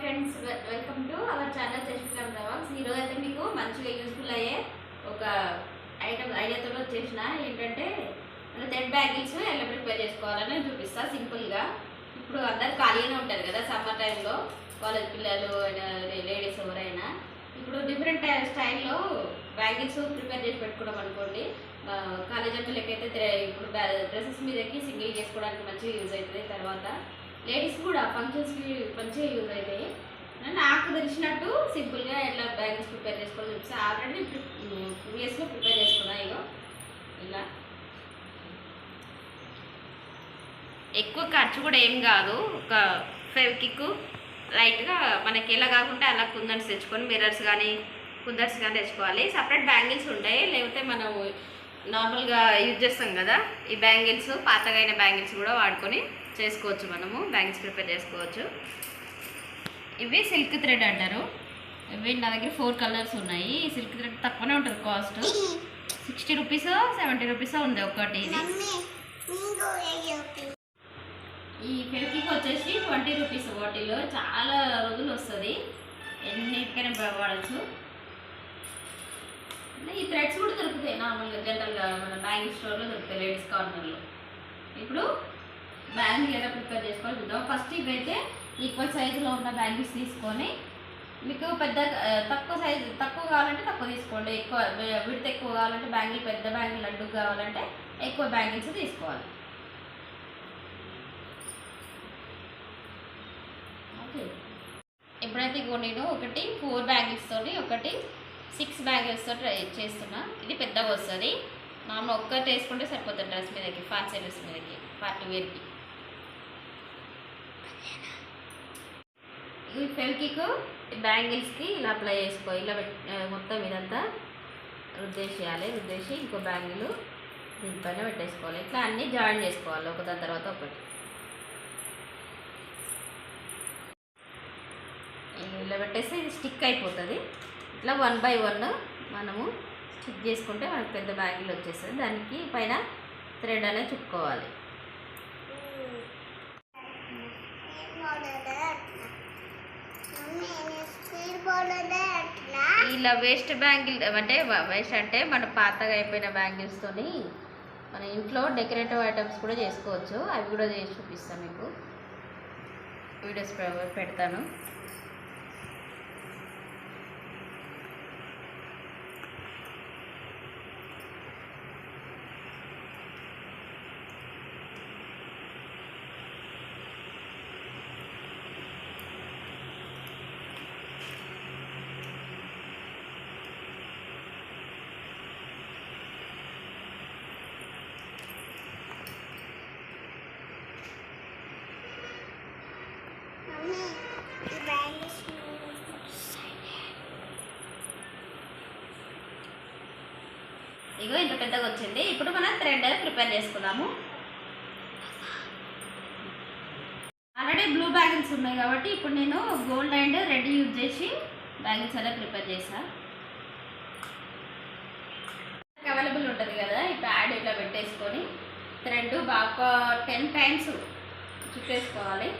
Friends welcome to our channel Shashikanth blogs ఈరోజు అయితే మీకు మంచిగా యూస్ఫుల్ అయ్యే ఒక ఐటమ్ ఐడియాతో వచ్చేసిన ఏంటంటే మన థ్రెడ్ బ్యాగిల్స్ ఎలా ప్రిపేర్ చేసుకోవాలని చూపిస్తా సింపుల్గా. ఇప్పుడు అందరు ఖాళీగానే ఉంటారు కదా సమ్మర్ టైంలో కాలేజ్ పిల్లలు లేడీస్ ఎవరైనా. ఇప్పుడు డిఫరెంట్ స్టైల్లో బ్యాగిల్స్ ప్రిపేర్ చేసి పెట్టుకోవడం అనుకోండి. కాలేజ్ పిల్లలకైతే ఇప్పుడు డ్రెస్సెస్ మీదకి సింగిల్ చేసుకోవడానికి మంచిగా యూజ్ అవుతుంది. తర్వాత లేడీస్ కూడా ఫంక్షన్స్కి మంచిగా యూజ్ అవుతాయి నాకు తెలిసినట్టు సింపుల్గా ఎట్లా బ్యాగిల్స్ ప్రిపేర్ చేసుకోవాలని చెప్పి ఆల్రెడీ ప్రీవియస్గా ప్రిపేర్ చేసుకున్నా ఇగో. ఇలా. ఎక్కువ ఖర్చు కూడా ఏం కాదు. ఒక ఫెవికిక్ లైట్గా మనకి ఎలా కాకుండా అలా కుందన్స్ తెచ్చుకొని మిర్రర్స్ కానీ కుందన్స్ కానీ తెచ్చుకోవాలి. సపరేట్ బ్యాంగిల్స్ ఉంటాయి. లేకపోతే మనం నార్మల్గా యూజ్ చేస్తాం కదా. ఈ బ్యాంగిల్స్ పాతగా అయిన బ్యాంగిల్స్ కూడా వాడుకొని చేసుకోవచ్చు మనము బ్యాంగిల్స్ ప్రిపేర్ చేసుకోవచ్చు. ఇవి సిల్క్ థ్రెడ్ అంటారు. ఇవి నా దగ్గర ఫోర్ కలర్స్ ఉన్నాయి. సిల్క్ థ్రెడ్ తక్కువనే ఉంటుంది cost sixty rupees seventy rupees ఉంది ఒకటి. ఇది ఈ ఫెవికిక్ వచ్చేసి ట్వంటీ రూపీస్ బాటిల్ చాలా రోజులు వస్తుంది. ఎన్నిటికైనా బ- వాడచ్చు. ఈ థ్రెడ్స్ కూడా దొరుకుతాయి. నార్మల్గా జనరల్గా మన బ్యాంగిల్ స్టోర్లో దొరుకుతాయి లేడీస్ కార్నర్లో ఇప్పుడు బ్యాంగిల్ ఎలా ప్రిపేర్ చేసుకోవాలి చూద్దాం. ఫస్ట్ ఇవైతే ఈక్వల్ సైజులో ఉన్న బ్యాంగిల్స్ తీసుకొని మీకు పెద్ద తక్కువ సైజు తక్కువ కావాలంటే తక్కువ తీసుకోండి. ఎక్కువ విడత ఎక్కువ కావాలంటే బ్యాంగిల్ పెద్ద బ్యాంగిల్ లడ్డు కావాలంటే ఎక్కువ బ్యాంగిల్స్ తీసుకోవాలి. ఓకే. ఎప్పుడైతే ఇగో నేను ఒకటి ఫోర్ బ్యాంగిల్స్ తోటి ఒకటి సిక్స్ బ్యాంగిల్స్ తోటి ట్రై చేస్తున్నా. ఇది పెద్దగా వస్తుంది. నార్మల్ ఒక్కటి వేసుకుంటే సరిపోతుంది డ్రెస్ మీదకి ఫ్యాన్సీ డ్రెస్ మీదకి పార్టీ వేర్కి. ఈ ఫెల్కిక్ బ్యాంగిల్స్కి ఇలా అప్లై చేసుకో. ఇలా మొత్తం ఇదంతా రుద్దేసేయాలి రుద్దేసి ఇంకో బ్యాంగిల్ దీనిపైన పెట్టేసుకోవాలి. ఇట్లా అన్నీ జాయిన్ చేసుకోవాలి. ఒకదాని తర్వాత ఒకటి. ఇలా పెట్టేస్తే ఇది స్టిక్ అయిపోతుంది. ఇట్లా వన్ బై వన్ మనము స్టిక్ చేసుకుంటే మనకు పెద్ద బ్యాంగిల్ వచ్చేస్తుంది. దానికి పైన థ్రెడ్ అనేది చుట్టుకోవాలి. ఇలా వేస్ట్ బ్యాంగిల్ అంటే వేస్ట్ అంటే మన పాతగా అయిపోయిన బ్యాంగిల్స్తోని మన ఇంట్లో డెకరేటివ్ ఐటమ్స్ కూడా చేసుకోవచ్చు. అవి కూడా చేసి చూపిస్తాను మీకు. వీడియోస్ పె- పెడతాను. ఇగో ఇంత పెద్దగా వచ్చింది. ఇప్పుడు మనం థ్రెడ్ ప్రిపేర్ చేసుకుందాము. ఆల్రెడీ బ్లూ బ్యాగిల్స్ ఉన్నాయి కాబట్టి ఇప్పుడు నేను గోల్డ్ అండ్ రెడ్ యూజ్ చేసి బ్యాంగిల్స్ అలా ప్రిపేర్ చేసా. అవైలబుల్ ఉంటుంది కదా ఈ ప్యాడ్ ఇట్లా పెట్టేసుకొని థ్రెడ్ బాగా టెన్ టైమ్స్ చుట్టేసుకోవాలి.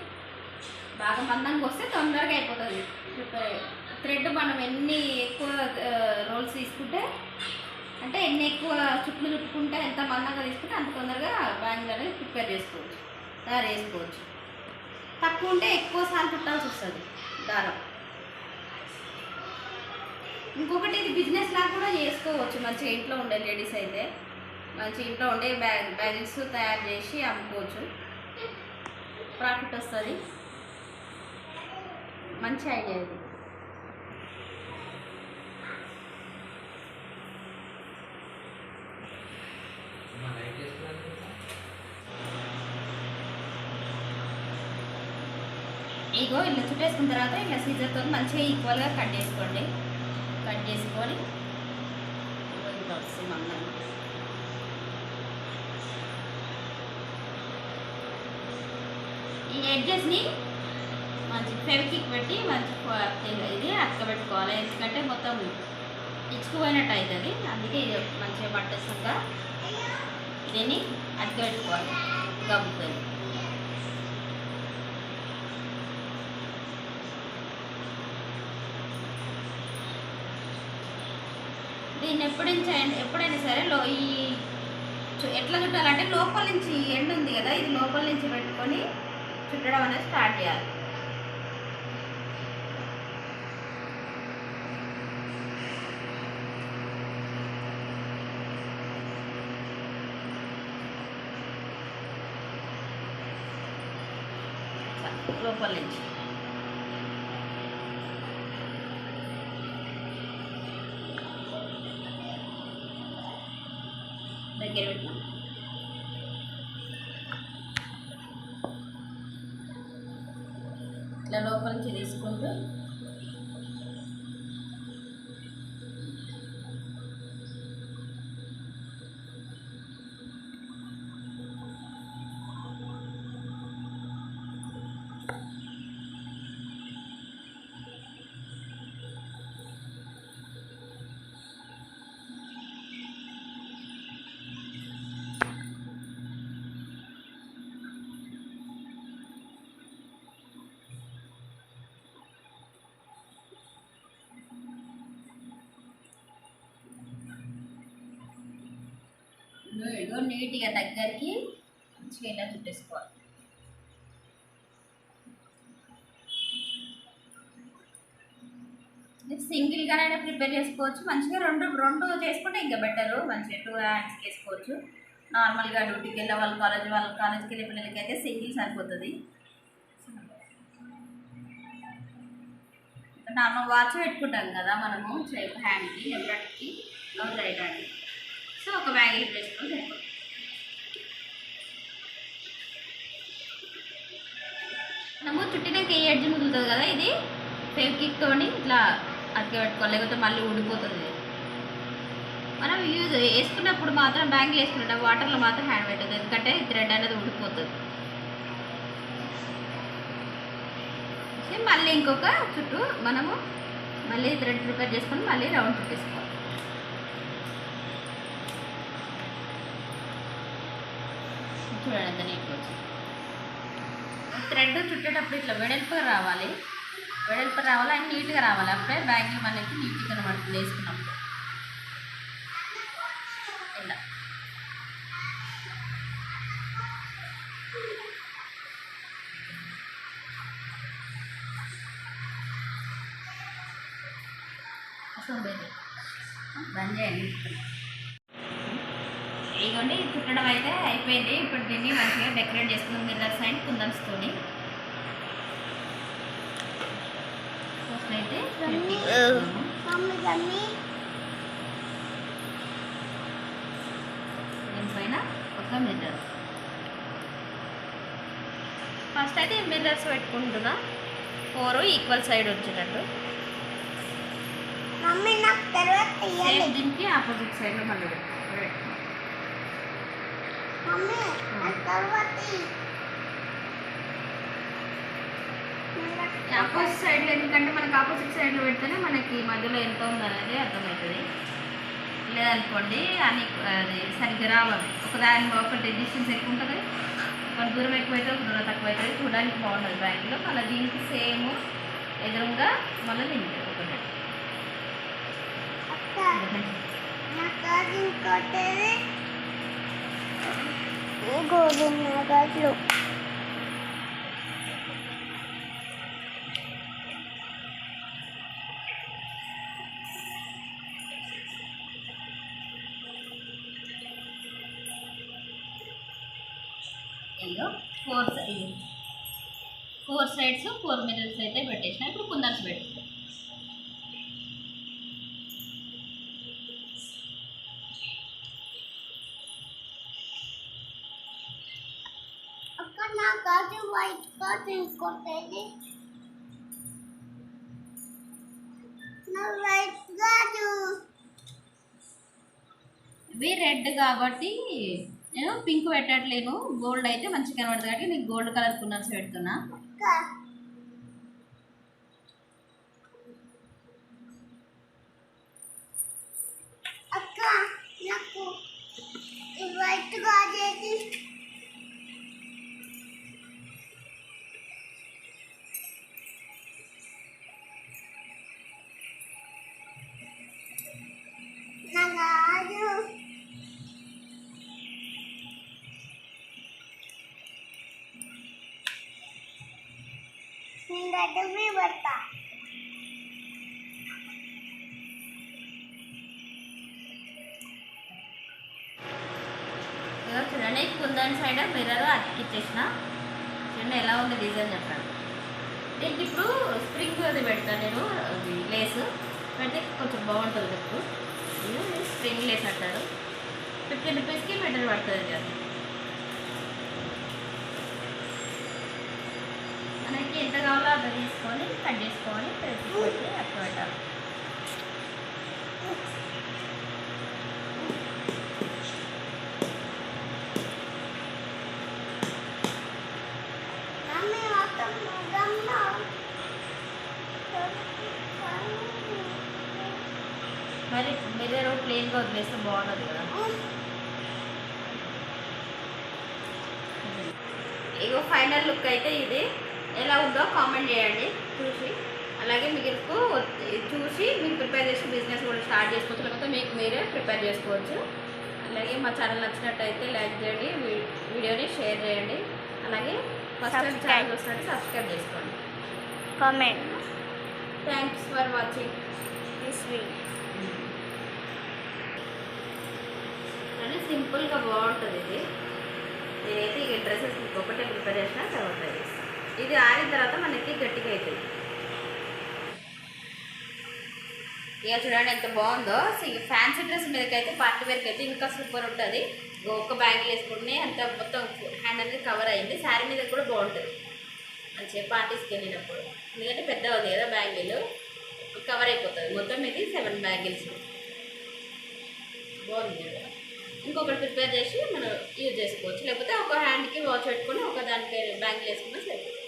బాగా మందంగా వస్తే తొందరగా అయిపోతుంది. ప్రిపేర్ థ్రెడ్ మనం ఎన్ని ఎక్కువ రోల్స్ తీసుకుంటే అంటే ఎన్ని ఎక్కువ చుట్లు చుట్టుకుంటే ఎంత మందంగా తీసుకుంటే అంత తొందరగా బ్యాంగిల్ అనేది ప్రిపేర్ చేసుకోవచ్చు. తయారు చేసుకోవచ్చు తక్కువ ఉంటే ఎక్కువ సార్లు చుట్టాల్సి వస్తుంది దారం. ఇంకొకటి ఇది బిజినెస్ లాగా కూడా చేసుకోవచ్చు. మంచిగా ఇంట్లో ఉండే లేడీస్ అయితే మంచి ఇంట్లో ఉండే బ్యాగ్ బ్యాగిల్స్ తయారు చేసి అమ్ముకోవచ్చు. ప్రాఫిట్ వస్తుంది. మంచి ఐడియా ఇది. ఇగో ఇలా చుట్టేసుకున్న తర్వాత ఇలా సీజర్తో మంచిగా ఈక్వల్గా కట్ చేసుకోండి. కట్ చేసుకొని ఇలా వస్తుంది ఈ ఎడ్జెస్ని పెరికి పెట్టి మంచిగా ఇది అతకబెట్టుకోవాలి. ఎందుకంటే మొత్తం ఇచ్చుకుపోయినట్టు అవుతుంది అందుకే ఇది మంచిగా పట్టేస్తుందా దీన్ని అతకబెట్టుకోవాలి. గబ్బుతుంది దీన్ని ఎప్పుడైనా ఎప్పుడైనా సరే లో ఈ ఎట్లా చుట్టాలంటే లోపల నుంచి ఎండు ఉంది కదా ఇది లోపల నుంచి పెట్టుకొని చుట్టడం అనేది స్టార్ట్ చేయాలి. లోపల నుంచి దగ్గర పెట్టినా ఇట్లా లోపల నుంచి తీసుకుంటూ ఇదిగో నీట్గా దగ్గరికి మంచిగా ఇలా చుట్టేసుకోవాలి. సింగిల్గానైనా ప్రిపేర్ చేసుకోవచ్చు. మంచిగా రెండు రెండు చేసుకుంటే ఇంకా బెటర్ మంచిగా టూ హ్యాండ్స్కి వేసుకోవచ్చు నార్మల్గా డ్యూటీకి వెళ్ళే వాళ్ళ కాలేజ్ వాళ్ళ కాలేజ్కి వెళ్ళే పిల్లలకి అయితే సింగిల్ సరిపోతుంది నార్మల్ వాచ్ పెట్టుకుంటాం కదా మనము. హ్యాండ్కి ఎవరికి రైట్ హ్యాండ్కి సో ఒక బ్యాగ్ వేసుకొని సరిపోతుంది. మనము చుట్టినాక ఏ ఎడ్జ్ మిగులుతుంది కదా ఇది ఫెవికిక్ తోని ఇట్లా అతికి పెట్టుకోవాలి లేకపోతే మళ్ళీ ఊడిపోతుంది. మనం యూజ్ వేసుకున్నప్పుడు మాత్రం బ్యాంగిల్ వేసుకుంటాం వాటర్లో మాత్రం హ్యాండ్ పెట్టదు ఎందుకంటే థ్రెడ్ అనేది ఊడిపోతుంది. మళ్ళీ ఇంకొక చుట్టూ మనము మళ్ళీ థ్రెడ్ ప్రిపేర్ చేసుకొని మళ్ళీ రౌండ్ చుట్టేసుకోవాలి. చూడండి ఎంత నీట్గా వచ్చింది థ్రెడ్ చుట్టేటప్పుడు ఇట్లా వెడల్పుగా రావాలి. వెడల్పు రావాలి అండ్ నీట్గా రావాలి. అప్పుడే బ్యాంగిల్ మనకి నీట్గా కనబడుతుంది వేసుకున్నప్పుడు. ఇలా. అసలు బంద్ చేయండి. ఇదిగోండి చుట్టడం అయితే అయిపోయింది. ఇప్పుడు దీన్ని మంచిగా డెకరేట్ చేసుకున్నాం మిర్రర్స్ అండ్ కుందన్స్తోని ఫస్ట్ అయితే దీనిపైన ఒక మిర్రర్. ఫస్ట్ అయితే మిర్రర్స్ పెట్టుకుంటున్నా. ఫోర్ ఈక్వల్ సైడ్ వచ్చేటట్టు సేమ్ దీనికి ఆపోజిట్ సైడ్లో మళ్ళీ ఆపోజిట్ సైడ్లో ఎందుకంటే మనకి ఆపోజిట్ సైడ్లో పెడితేనే మనకి మధ్యలో ఎంత ఉందనేది అర్థమవుతుంది. లేదనుకోండి అని అది సరిగ్గా రావాలి ఒక దాని ఒకటి డిస్టెన్స్ ఎక్కువ ఉంటుంది ఒక దూరం ఎక్కువైతే ఒక దూరం తక్కువ అవుతుంది చూడడానికి బాగుంటుంది బ్యాంక్లో మళ్ళీ దీనికి సేమ్ ఎదురుగా మళ్ళీ దీనికి ఒకటి నాకు అది ఇంకోటి గోధుమ నగలు ఇదిగో four side four sides four mirrors అయితే పెట్టేసిన? ఇప్పుడు కుందన్స్ పెట్టు అక్క వైట్ కార్డ్ ఇంకోటి ఇవి రెడ్ కాబట్టి నేను పింక్ పెట్టట్లేను గోల్డ్ అయితే మంచిగా కనబడుతుంది కాబట్టి నీకు గోల్డ్ కలర్ కుందన్స్ పెడుతున్నా. అక్క నాకు వైట్ వైట్ నేను గడ్డవి పడతా చూడండి కుందన్ సైడ్ మిర్రర్ అతికిచ్చేసిన చూడండి ఎలా ఉంది డిజైన్ చెప్పండి. దీనికి ఇప్పుడు స్ప్రింగ్ అది పెడతాను నేను అది లేస్ పెడితే కొంచెం బాగుంటుంది ఇప్పుడు స్ప్రింగ్ లేస్ అంటారు. ఫిఫ్టీన్ రూపీస్కి మీటర్ పడుతుంది కదా. మనకి ఎంత కావాలో అంత తీసుకొని కట్ చేసుకొని పెట్టి ముగంలో మరి మిర్రర్ ప్లెయిన్గా వదిలేస్తే బాగుంటుంది కదా. ఇగో ఫైనల్ లుక్ అయితే ఇది. ఎలా ఉందో కామెంట్ చేయండి. చూసి. అలాగే మీకు చూసి మీరు ప్రిపేర్ చేసి బిజినెస్ కూడా స్టార్ట్ చేసుకోవచ్చు. లేకపోతే మీకు మీరే ప్రిపేర్ చేసుకోవచ్చు. అలాగే మా ఛానల్ నచ్చినట్టయితే లైక్ చేయండి వీడియోని షేర్ చేయండి. అలాగే ఫస్ట్ టైం Subscribe. ఛానల్ వస్తున్నట్టు సబ్స్క్రైబ్ చేసుకోండి. Comment thanks for watching this కానీ సింపుల్గా బాగుంటుంది ఇది. నేనైతే ఇక డ్రెస్సెస్ ఒకటే ప్రిపేర్ చేసిన తర్వాత. ఇది ఆరిన తర్వాత మనకి గట్టిగా అవుతుంది. ఇక చూడండి ఎంత బాగుందో. ఫ్యాన్సీ డ్రెస్ మీదకి అయితే పార్టీ వేర్కి అయితే ఇంకా సూపర్ ఉంటుంది. ఒక్క బ్యాగ్ వేసుకుంటే అంత మొత్తం హ్యాండ్ అనేది కవర్ అయింది. శారీ మీద కూడా బాగుంటుంది. మంచిగా పార్టీస్కి వెళ్ళినప్పుడు. ఎందుకంటే పెద్ద ఉంది కదా బ్యాంగిల్. కవర్ అయిపోతుంది. మొత్తం ఇది సెవెన్ బ్యాంగిల్స్. బాగుంది కదా. ఇంకొకటి ప్రిపేర్ చేసి మనం యూజ్ చేసుకోవచ్చు. లేకపోతే ఒక హ్యాండ్కి వాచ్ పెట్టుకుని ఒక దానికి బ్యాంగిల్ వేసుకున్నా సరిపోతుంది.